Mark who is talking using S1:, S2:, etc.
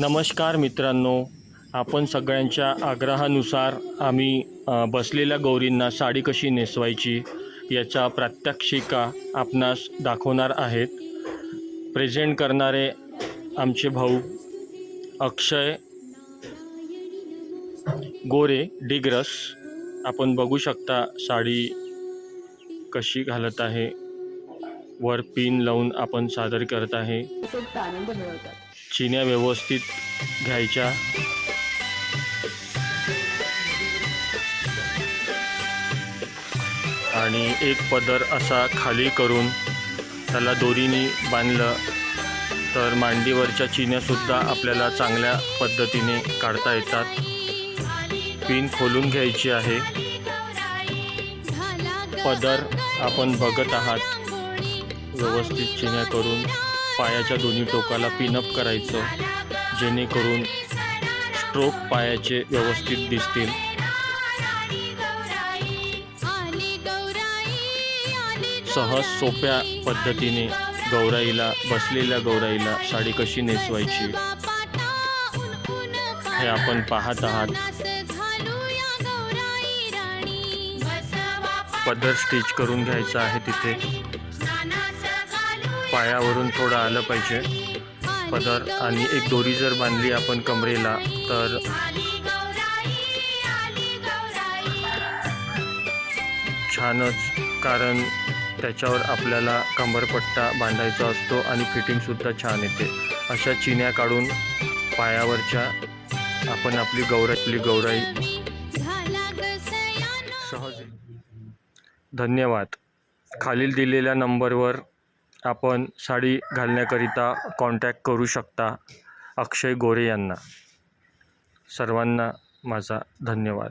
S1: नमस्कार मित्रांनो आपण सगळ्यांच्या आग्रहानुसार आम्ही बसलेल्या गौरींना साडी कशी नेसवायची याचा प्रात्यक्षिका आपणास दाखवणार आहेत. प्रेझेंट करणारे आमचे भाऊ अक्षय गोरे डिग्रस आपण बघू शकता साडी कशी घालत आहे. वर पिन लावून आपण सादर करत आहे.
S2: आनंद मिळवतात.
S1: चिन्या व्यवस्थित घ्यायच्या. आणि एक पदर असा खाली करून त्याला दोरीने बांधलं तर मांडीवरच्या चिन्यासुद्धा आपल्याला चांगल्या पद्धतीने काढता येतात. पिन खोलून घ्यायची आहे. पदर आपण बघत आहात. व्यवस्थित चिन्या करून. पायाच्या दोन्ही टोकाला पिनअप करायचं जेणेकरून स्ट्रोक पायाचे व्यवस्थित दिसतील. सहज सोप्या पद्धतीने गौराईला बसलेल्या गौराईला साडी कशी नेसवायची हे आपण पाहत आहात. पदर स्टिच करून घ्यायचं आहे तिथे. पायावरून थोडं आलं पाहिजे. पदर आणि एक दोरी जर बांधली आपण कमरेला तर छानच कारण त्याच्यावर आपल्याला कंबरपट्टा बांधायचा असतो आणि फिटिंगसुद्धा छान येते. अशा चिन्या काढून पायावरच्या आपण आपली गौराई आपली गौराई सहज धन्यवाद. खालील दिलेल्या नंबरवर आपण साडी घालण्याकरिता कॉन्टॅक्ट करू शकता. अक्षय गोरे यांना. सर्वांना माझा धन्यवाद.